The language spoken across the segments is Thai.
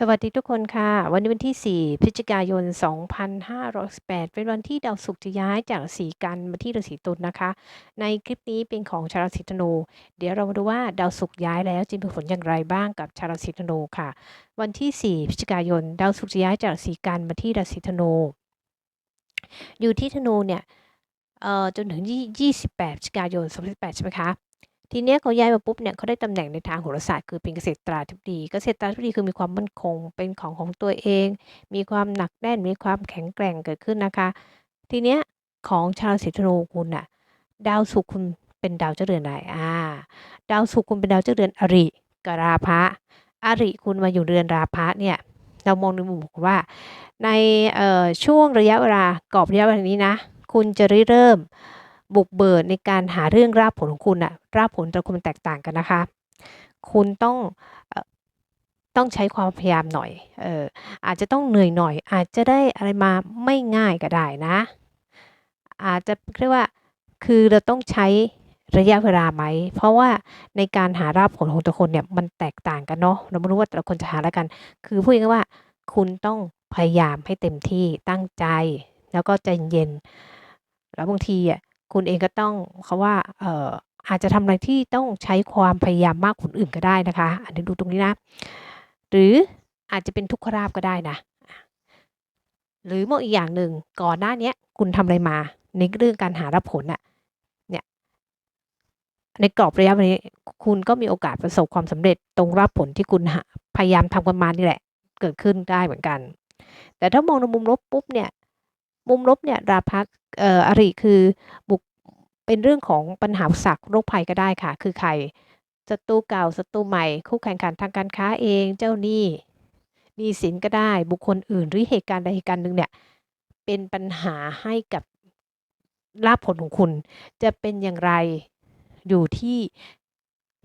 สวัสดีทุกคนค่ะ วันนี้วันที่ 4 พฤศจิกายน 2568 เป็นวันที่ดาวศุกร์จะย้ายจากราศีกันมาที่ราศีตุลนะคะ ในคลิปนี้เป็นของชาวราศีธนู เดี๋ยวเรามาดูว่าดาวศุกร์ย้ายแล้วจะมีผลอย่างไรบ้างกับชาวราศีธนูค่ะ วันที่ 4 พฤศจิกายน ดาวศุกร์จะย้ายจากราศีกันมาที่ราศีธนู อยู่ที่ธนูเนี่ยเอ่อจนถึง 28พฤศจิกายน 2018 ใช่ไหมคะ ทีเนี้ยเขาย้ายมาปุ๊บเนี่ยเขาได้ตำแหน่งในทางโหราศาสตร์คือเป็นเกษตราธิบดี เกษตราธิบดีคือมีความมั่นคง เป็นของของตัวเอง มีความหนักแน่น มีความแข็งแกร่งเกิดขึ้นนะคะ ทีเนี้ยของชาวราศีธนูคุณอะดาวศุกร์คุณเป็นดาวเจ้าเรือนอะไรอ่า ดาวศุกร์คุณเป็นดาวเจ้าเรือนอริกราพะอริคุณมาอยู่เรือนราพะเนี่ยเรามองในมุมของว่า ในเอ่อช่วงระยะเวลากรอบระยะเวลานี้นะ คุณจะริเริ่ม บุกเบิดในการหาเรื่องราบผลของคุณอะราบผลแต่ละคนมันแตกต่างกันนะคะ คุณต้องต้องใช้ความพยายามหน่อยเอออาจจะต้องเหนื่อยหน่อย อาจจะได้อะไรมาไม่ง่ายก็ได้นะ อาจจะเรียกว่าคือเราต้องใช้ระยะเวลาไหม เพราะว่าในการหาราบผลของแต่คนเนี่ยมันแตกต่างกันเนาะเราไม่รู้ว่าแต่ละคนจะหาอะไรกัน คือพูดง่ายว่าคุณต้องพยายามให้เต็มที่ตั้งใจ แล้วก็ใจเย็น แล้วบางทีอะ คุณเองก็ต้องเขาว่าเอ่ออาจจะทำอะไรที่ต้องใช้ความพยายามมากกว่าคนอื่นก็ได้นะคะ อันนี้ดูตรงนี้นะ หรืออาจจะเป็นทุกขลาภก็ได้นะ หรือมองอีกอย่างหนึ่งก่อนหน้านี้คุณทำอะไรมา ในเรื่องการหารับผลน่ะเนี่ย ในกรอบระยะเวลานี้ คุณก็มีโอกาสประสบความสำเร็จตรงรับผลที่คุณหาพยายามทำกันมานี่แหละ เกิดขึ้นได้เหมือนกัน แต่ถ้ามองในมุมลบปุ๊บเนี่ย มุมลบเนี่ยราพะเอ่ออริคือบุกเป็นเรื่องของปัญหาอุปสรรคโรคภัยก็ได้ค่ะ คือใครศัตรูเก่าศัตรูใหม่ คู่แข่งขันทางการค้าเองเจ้าหนี้หนี้สินก็ได้บุคคลอื่นหรือเหตุการณ์ใดเหตุการณ์หนึ่งเนี่ยเป็นปัญหาให้กับลาภผลของคุณ จะเป็นอย่างไรอยู่ที่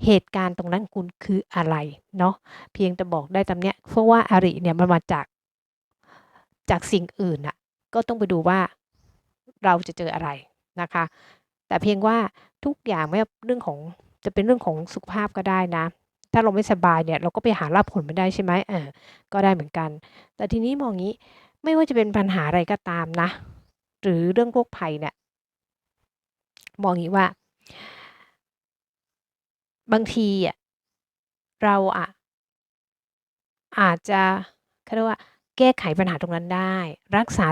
เหตุการณ์ตรงนั้นคุณคืออะไรเนาะเพียงแต่บอกได้ตามเนี้ยเพราะว่าอริเนี่ยมันมาจากจากสิ่งอื่นน่ะ ก็ต้องไปดูว่าเราจะเจออะไรนะคะ แต่เพียงว่าทุกอย่างไม่ว่าเรื่องของจะเป็นเรื่องของสุขภาพก็ได้นะ ถ้าเราไม่สบายเนี่ยเราก็ไปหารับผลไม่ได้ใช่ไหมเออก็ได้เหมือนกัน แต่ทีนี้มองงี้ไม่ว่าจะเป็นปัญหาอะไรก็ตามนะ หรือเรื่องโรคภัยเนี่ยมองงี้ว่า บางทีอะเราอะอาจจะเขาเรียกว่าแก้ไขปัญหาตรงนั้นได้ รักษา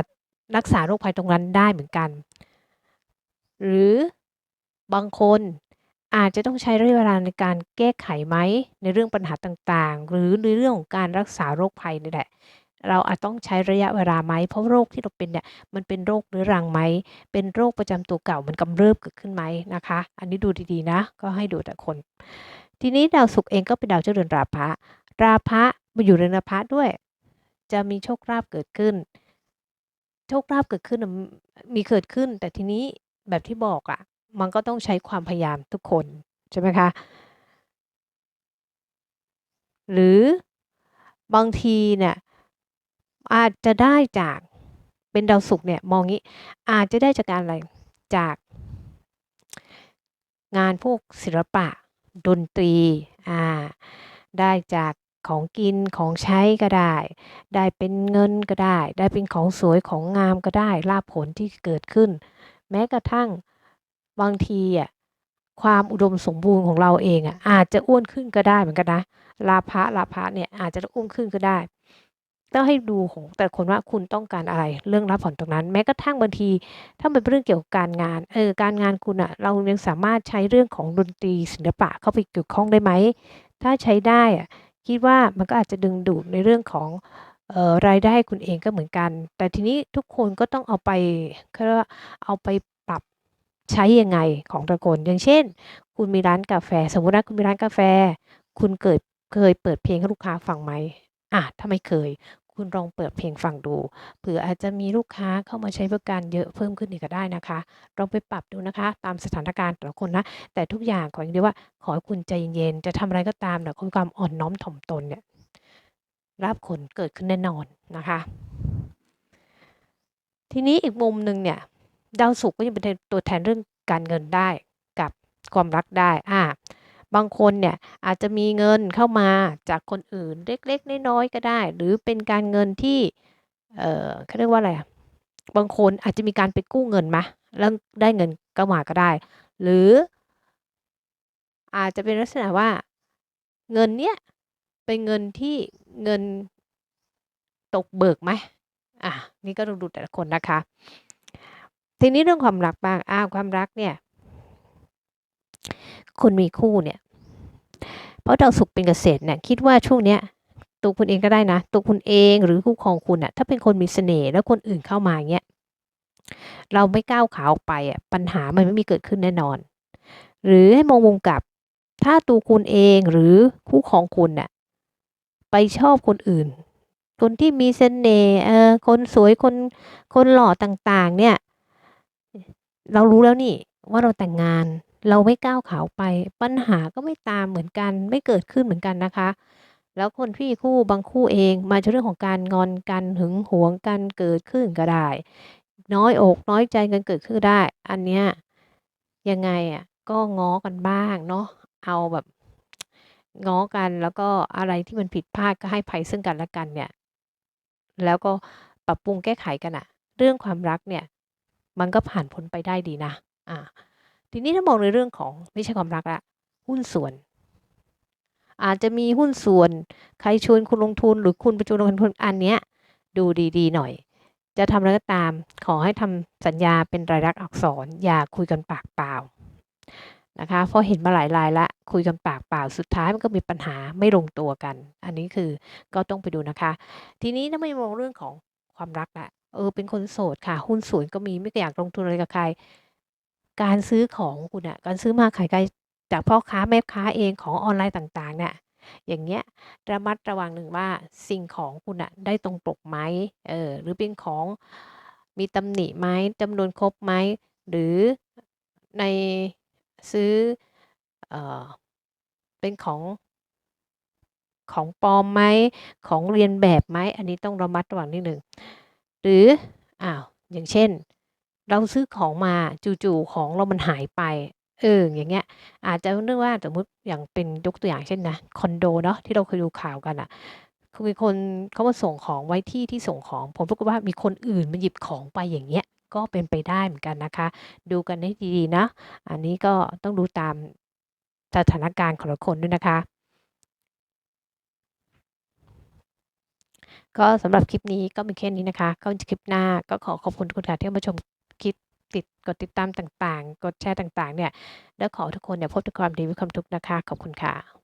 รักษาโรคภัยตรงนั้นได้เหมือนกัน หรือบางคนอาจจะต้องใช้ระยะเวลาในการแก้ไขไหมในเรื่องปัญหาต่างๆ หรือในเรื่องของการรักษาโรคภัยนี่แหละ เราอาจต้องใช้ระยะเวลาไหมเพราะโรคที่เราเป็นเนี่ยมันเป็นโรคเรื้อรังไหมเป็นโรคประจำตัวเก่ามันกำเริบเกิดขึ้นไหมนะคะ อันนี้ดูดีๆนะก็ให้ดูแต่คน ทีนี้ดาวศุกร์เองก็เป็นดาวเจ้าเรือนราพะราพะมาอยู่เรือนราพะด้วย จะมีโชคลาภเกิดขึ้น โชคลาภเกิดขึ้นน่ะมีเกิดขึ้น แต่ทีนี้แบบที่บอกอะ มันก็ต้องใช้ความพยายามทุกคน ใช่ไหมคะ หรือบางทีเนี่ย อาจจะได้จาก เป็นดาวศุกร์เนี่ย มองงี้ อาจจะได้จากการอะไร จาก งานพวกศิลปะ ดนตรี อ่า ได้จาก ของกินของใช้ก็ได้ ได้เป็นเงินก็ได้ ได้เป็นของสวยของงามก็ได้ลาภผลที่เกิดขึ้น แม้กระทั่งบางทีอะความอุดมสมบูรณ์ของเราเองอะอาจจะอ้วนขึ้นก็ได้เหมือนกันนะลาภะลาภะเนี่ยอาจจะอ้วนขึ้นก็ได้ต้องให้ดูของแต่คนว่าคุณต้องการอะไรเรื่องรับผลตรงนั้น แม้กระทั่งบางที ถ้ามันเป็นเรื่องเกี่ยวกับการงานเออการงานคุณอะเรายังสามารถใช้เรื่องของดนตรีศิลปะเข้าไปเกี่ยวข้องได้ไหมถ้าใช้ได้อะ คิดว่ามันก็อาจจะดึงดูดในเรื่องของออรายได้คุณเองก็เหมือนกัน แต่ทีนี้ทุกคนก็ต้องเอาไปเขาเรียกว่าเอาไปปรับใช้ยังไงของแต่ละคนอย่างเช่น คุณมีร้านกาแฟ สมมตินะคุณมีร้านกาแฟ คุณเกิดเคยเปิดเพลงให้ลูกค้าฟังไหมอะถ้าไม่เคย คุณลองเปิดเพลงฟังดูเผื่ออาจจะมีลูกค้าเข้ามาใช้บริการเยอะเพิ่มขึ้นอีกก็ได้นะคะลองไปปรับดูนะคะ ตามสถานการณ์แต่ละคนนะแต่ทุกอย่างขออย่างเดียวว่า ขอให้คุณใจเย็นๆจะทำอะไรก็ตามเนี่ยมีความอ่อนน้อมถ่อมตนเนี่ยลาภผลเกิดขึ้นแน่นอนนะคะ ทีนี้อีกมุมหนึ่งเนี่ยดาวศุกร์ก็ยังเป็นตัวแทนเรื่องการเงินได้กับความรักได้อ่า บางคนเนี่ยอาจจะมีเงินเข้ามาจากคนอื่นเล็กๆน้อยๆก็ได้ หรือเป็นการเงินที่เอ่อเขาเรียกว่าอะไรอะบางคนอาจจะมีการไปกู้เงินมาแล้วได้เงินก็มาก็ได้ หรือ อาจจะเป็นลักษณะว่า เงินเนี้ยเป็นเงินที่เงินตกเบิกไหมอะนี่ก็ต้องดูแต่ละคนนะคะ ทีนี้เรื่องความรักบ้างอ้าวความรักเนี่ย คนมีคู่เนี่ยเพราะดาวศุกร์เป็นเกษตรเนี่ยคิดว่าช่วงเนี้ยตัวคุณเองก็ได้นะ ตัวคุณเองหรือคู่ครองคุณอะถ้าเป็นคนมีเสน่ห์แล้วคนอื่นเข้ามาเงี้ยเราไม่ก้าวขาออกไปอะปัญหามันไม่มีเกิดขึ้นแน่นอน หรือให้มองมุมกลับ ถ้าตัวคุณเองหรือคู่ครองคุณน่ะไปชอบคนอื่น คนที่มีเสน่ห์เออคนสวยคนคนหล่อต่างๆ เนี่ย เรารู้แล้วนี่ว่าเราแต่งงาน เราไม่ก้าวขาวไป ปัญหาก็ไม่ตามเหมือนกัน ไม่เกิดขึ้นเหมือนกันนะคะ แล้วคนพี่คู่บางคู่เองมาจากเรื่องของการงอนกันหึงหวงกันเกิดขึ้นก็ได้ น้อยอกน้อยใจกันเกิดขึ้นได้ อันเนี้ยยังไงอะก็ง้อกันบ้างเนาะเอาแบบง้อกันแล้วก็อะไรที่มันผิดพลาดก็ให้ภัยซึ่งกันและกันเนี่ย แล้วก็ปรับปรุงแก้ไขกันอะเรื่องความรักเนี่ย มันก็ผ่านพ้นไปได้ดีนะ อ่า ทีนี้ถ้ามองในเรื่องของไม่ใช่ความรักละหุ้นส่วน อาจจะมีหุ้นส่วน ใครชวนคุณลงทุนหรือคุณไปชวนลงทุนอันเนี้ยดูดีๆ หน่อย จะทำอะไรก็ตาม ขอให้ทำสัญญาเป็นรายลักษณ์อักษร อย่าคุยกันปากเปล่านะคะเพราะเห็นมาหลายรายละ คุยกันปากเปล่าสุดท้ายมันก็มีปัญหาไม่ลงตัวกัน อันนี้คือก็ต้องไปดูนะคะ ทีนี้ถ้าไม่มองเรื่องของความรักละเออเป็นคนโสดค่ะ หุ้นส่วนก็มีไม่อยากลงทุนอะไรกับใคร การซื้อของคุณอะการซื้อมาขายไกลจากพ่อค้าแม่ค้าเองของออนไลน์ต่างๆเนี่ยอย่างเงี้ยระมัดระวังหนึ่งว่าสิ่งของคุณอะได้ตรงปกไหมเออหรือเป็นของมีตำหนิไหมจำนวนครบไหมหรือในซื้อเออเป็นของของปลอมไหมของเรียนแบบไหมอันนี้ต้องระมัดระวังนิดหนึ่งหรืออ้าวอย่างเช่น เราซื้อของมาจู่ๆของเรามันหายไป เอออย่างเงี้ย อาจจะเนื่องว่าสมมติอย่างเป็นยกตัวอย่างเช่นนะคอนโดเนาะที่เราเคยดูข่าวกันอะคือมีคนเขามาส่งของไว้ที่ที่ส่งของผลปรากฏว่ามีคนอื่นมาหยิบของไปอย่างเงี้ย ก็เป็นไปได้เหมือนกันนะคะ ดูกันให้ดีๆนะ อันนี้ก็ต้องดูตามสถานการณ์ของละคนด้วยนะคะ ก็สำหรับคลิปนี้ก็มีแค่นี้นะคะ ก็คลิปหน้าก็ขอขอบคุณทุกคนค่ะที่มาชม คลิปติดกดติดตามต่างๆ กดแชร์ต่างๆ เนี่ย แล้วขอทุกคนเนี่ยพบแต่ความดีมีความทุกข์นะคะ ขอบคุณค่ะ